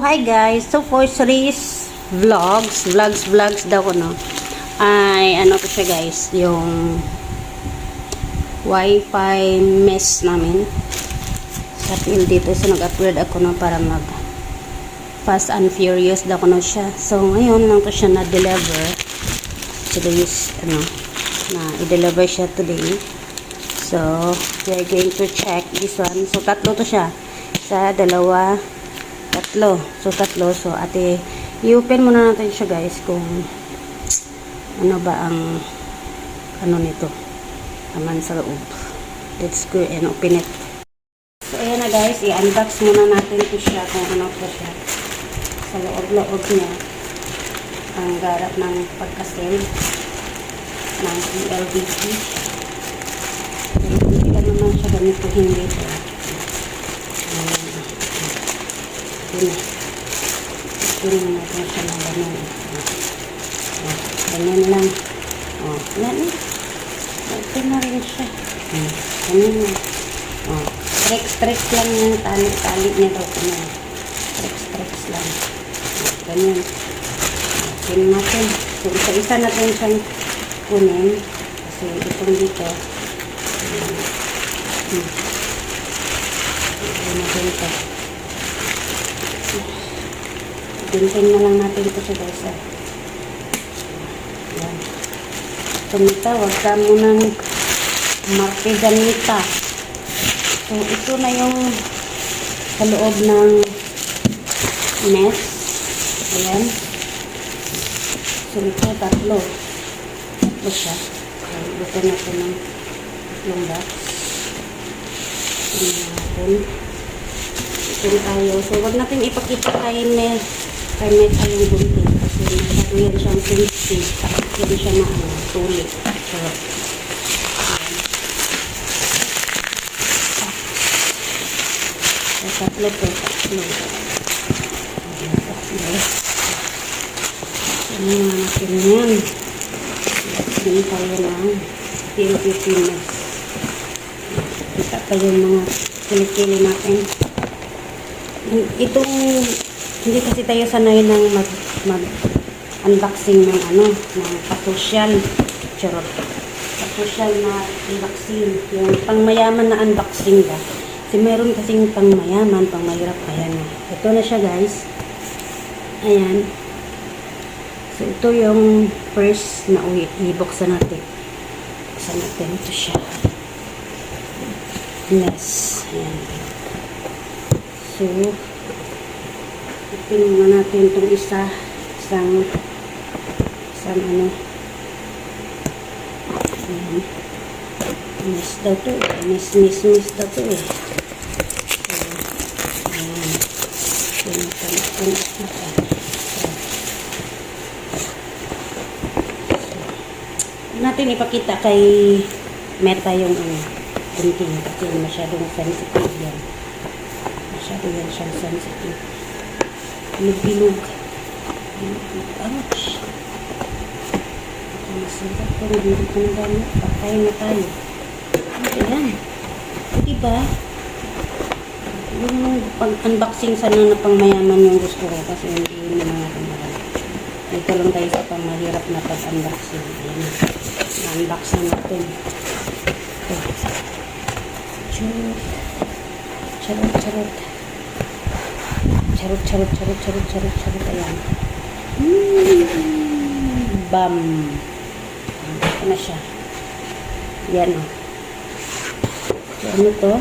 hi guys. So for today's vlogs, vlogs, vlogs daw ko no. Ay ano to siya guys, yung wifi mesh namin. Sa field dito so nag-upgrade ako no para mag fast and furious daw ko no siya. So ngayon lang to siya na-deliver. Today's ano na i-deliver siya today. So, we're going to check this one. So, tatlo to siya. Sa dalawa, tatlo. So, tatlo. So, ate, i-open muna natin siya guys kung ano ba ang ano nito. Aman sa loob. Let's go and open it. So, ayan na guys. I-unbox muna natin to siya kung ano to siya. Sa loob-loob niya. Ang garap ng pagkasil ng LDG. Hindi ka naman siya ganito hindi ito. Ayan. Na natin siya ng ganun. Oh, ganyan lang. Oh, yan eh. Ito na rin siya. Hmm. Ganyan lang. Oh, strex-strex lang yung tali-tali niya daw ko na. Strex-strex lang. Oh, ganyan. Kunin natin. So, isa-isa natin siyang kunin. Kasi itong dito, Hmm. Ayan na dito. Gintin na lang natin ito sa guys. ah. Ayan. Tumita, huwag ka munang martiganita. So, ito na yung sa loob ng nest. Ayan. So, ito tatlo. Tatlo siya. So, ito natin ng tatlong box. Tingnan natin. Ito tayo. So, wag natin ipakita kay Nel. Kay Nel tayong gunting. Kasi yan siyang sensitive. Hindi siya na ano, tulik. So, tatlo to. Tatlo. Tatlo. Ano na natin yan. Tingnan tayo ng Pilipinas. Kita pa mga kilikili natin. Itong, hindi kasi tayo sanay ng mag, mag unboxing ng ano, ng pasosyal. Charot. Pasosyal na unboxing. Yung pangmayaman na unboxing ba. Kasi meron kasing pangmayaman, pangmahirap. Ayan na. Ito na siya guys. Ayan. So, ito yung first na uwi. I-buksan natin. Buksan natin. Ito siya. Yes. Ayan. So, open muna natin itong isa. Isang, isang ano. Ayan. Miss daw to. eh. Miss, miss, miss daw to eh. So, ayan. Pinutan natin. Ayan. natin ipakita kay Meta yung ano, kunting kasi masyadong sensitive yan. Masyado yan siyang sensitive. Bilog-bilog. Bilog-bilog. Ouch! Masulat ko. Hindi ko na gamit. Patay na tayo. Ano ba yan? Diba? Yung pag-unboxing sana na pangmayaman yung gusto ko kasi hindi yun yung mga kamaral. Ito lang tayo sa pamahirap na pag-unboxing. Ayan. Na-unbox na natin. Ito. Charot. Charot, charot. Charot, charot, charot, charot, charot. Ayan. Mm, bam. Ito na siya. Yan o. So, ano to?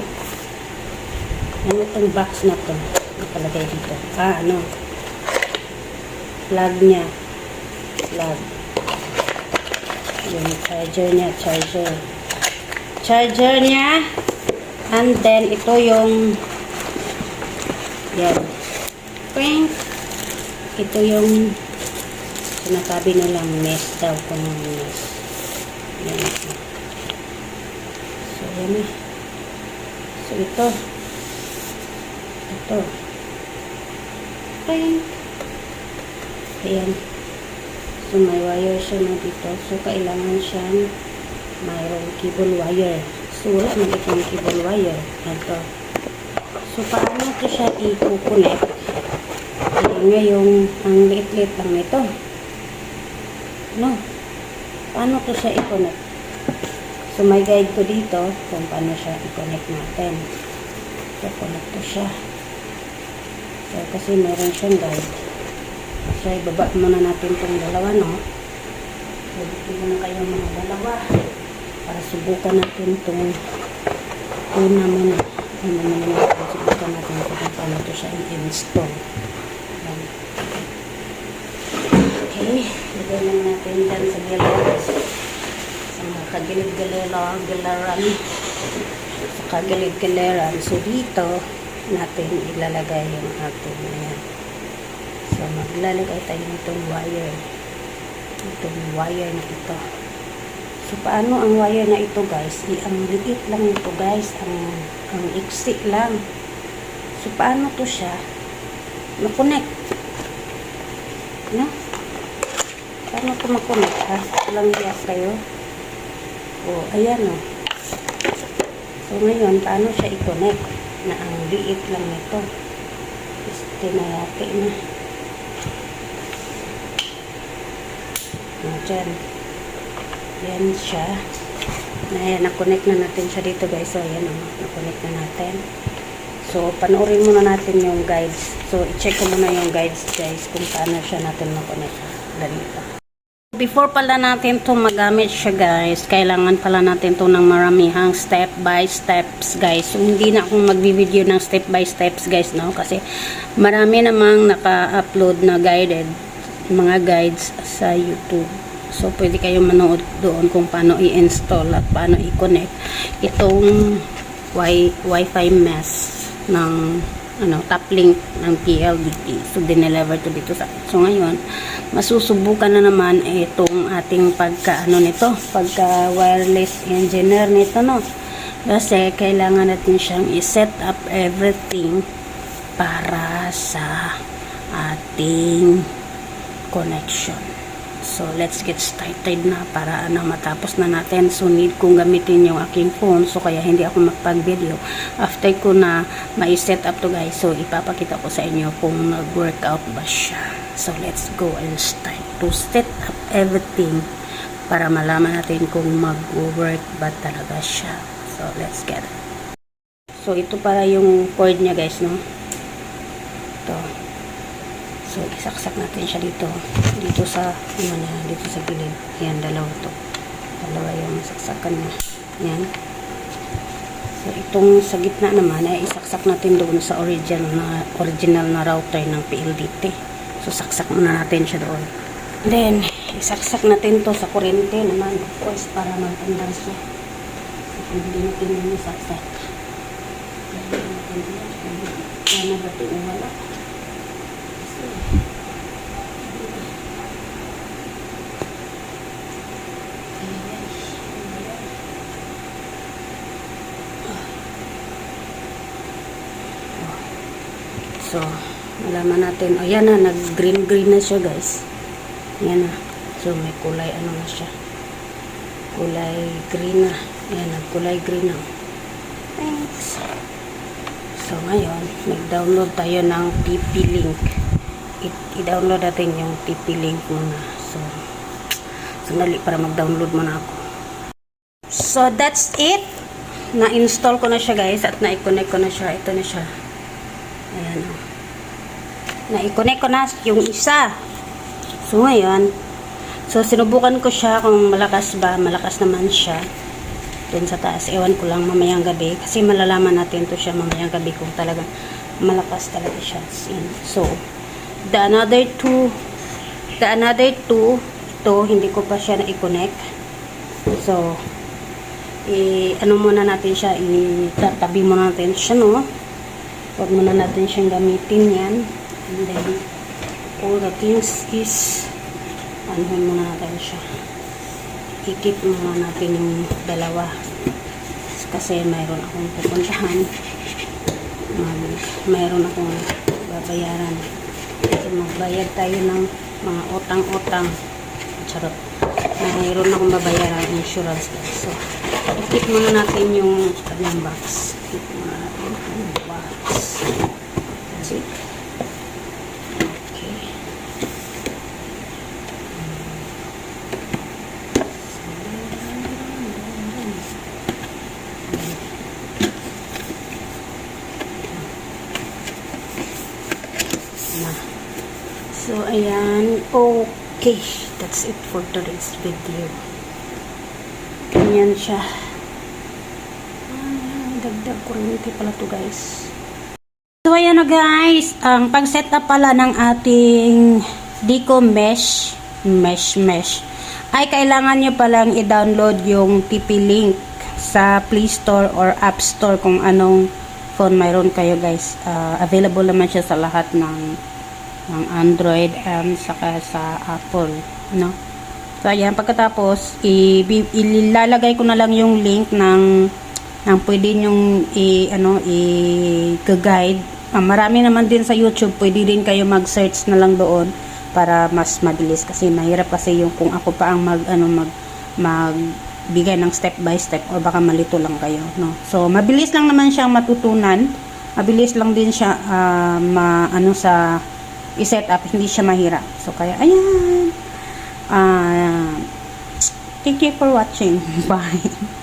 Ano itong box na to? Nakalagay dito. Ah, ano? Plug niya. Plug. Yung charger niya, charger. Charger niya. And then, ito yung yan. Pink. Ito yung sinasabi nilang mesh daw kung ano mesh. Yan. So, yan na. So, ito. Ito. Pink. Ayan. So, may wire siya na dito. So, kailangan siyang mayroong cable wire. So, wala man itong cable wire. Ito. So, paano ito siya i-connect? Ngayong, ang liit-liit lang nito. No? Paano ko siya i-connect? So, may guide ko dito kung paano siya i-connect natin. So, connect ko siya. So, kasi meron siyang guide. So, ibaba muna natin itong dalawa, no? So, dito muna kayo mga dalawa para subukan natin itong una muna. Una muna natin. Subukan natin kung paano ito siya i-install. Ayan. Lang natin dyan sa gilid. Sa mga kagilid-giliran. Gilaran. Sa kagilid-giliran. So, dito natin ilalagay yung ating ayan. So, maglalagay tayo nitong wire. Itong wire na ito. So, paano ang wire na ito, guys? I, ang liit lang ito, guys. Ang, ang iksi lang. So, paano to siya? Na-connect. No? Paano to ma-connect, ha? Walang hiya kayo. O, ayan, o. So, ngayon, paano siya i-connect? Na ang liit lang nito. Is, tinayati na. O, dyan. Yan siya. Ayan, na-connect na natin siya dito guys. So, ayan o, na-connect na natin. So, panoorin muna natin yung guides. So, i-check ko muna yung guides guys kung paano siya natin ma-connect. Ganito. Before pala natin to magamit siya guys, kailangan pala natin to ng maramihang step by steps guys. Hindi na akong magbibideo ng step by steps guys no kasi marami namang naka-upload na guided mga guides sa YouTube. So, pwede kayong manood doon kung paano i-install at paano i-connect itong wi Wi-Fi mesh ng ano, top link ng PLDT. So, dinelever to dito sa So, ngayon, masusubukan na naman itong ating pagka, ano nito, pagka wireless engineer nito, no? Kasi, kailangan natin siyang i-set up everything para sa ating connection. So, let's get started na para ano, matapos na natin. So, need kong gamitin yung aking phone. So, kaya hindi ako magpag-video. After ko na ma-set up to guys, so ipapakita ko sa inyo kung nag-workout ba siya. So, let's go and start to set up everything para malaman natin kung mag-work ba talaga siya. So, let's get it. So, ito para yung cord niya guys, no? Ito. So, isaksak natin siya dito. Dito sa, ano na, dito sa gilid. Yan, dalawa to. Dalawa yung saksakan niya. Yan. So, itong sa gitna naman, ay isaksak natin doon sa original na, original na router ng PLDT. So, saksak muna natin siya doon. Then, isaksak natin to sa kuryente naman. Of course, para magtandang siya. So, hindi natin yung isaksak. Yan na ba ito wala? So, malaman natin. O, yan na. Nag-green-green na siya, guys. Yan na. So, may kulay ano na siya. Kulay green na. Yan, nagkulay green na. Thanks. So, ngayon, mag-download tayo ng TP-Link. I-download natin yung TP-Link muna. So, sandali para mag-download muna ako. So, that's it. Na-install ko na siya, guys. At na-connect ko na siya. Ito na siya. Ayan o. Na-connect ko na yung isa. So, ngayon, so, sinubukan ko siya kung malakas ba. Malakas naman siya. Doon sa taas. Ewan ko lang mamayang gabi. Kasi malalaman natin to siya mamayang gabi kung talagang malakas talaga siya. So, the another two, the another two, ito, hindi ko pa siya na-connect. So, i ano muna natin siya, itatabi muna natin siya, no? Huwag muna natin siyang gamitin yan. And then, all the things is, anuhin muna natin siya. Ikip muna natin yung dalawa. Kasi mayroon akong pupuntahan. Mayroon akong babayaran. Kasi magbayad tayo ng mga utang-utang. Charot. Mayroon akong babayaran insurance guys. So, ikip muna natin yung kanyang box. Ikip muna natin yung box. That's it. na. So, ayan. Okay. That's it for today's video. Ganyan siya. Ay, dagdag kuryente pala to guys. So, ayan na guys. Ang pag-setup pala ng ating Dico Mesh, Mesh Mesh, ay kailangan nyo palang i-download yung TP-Link sa Play Store or App Store kung anong phone mayroon kayo guys. Ah, available naman siya sa lahat ng ng Android and saka sa Apple, no? So, ayan, pagkatapos, i- ilalagay ko na lang yung link ng ng pwede nyong i ano i-guide. Ah, marami naman din sa YouTube, pwede din kayo mag-search na lang doon para mas mabilis kasi mahirap kasi yung kung ako pa ang mag ano mag magbigay ng step by step o baka malito lang kayo, no. So, mabilis lang naman siyang matutunan. Mabilis lang din siya ah, ma ano sa i-set up, hindi siya mahirap. So, kaya ayan. Ah, thank you for watching. Bye.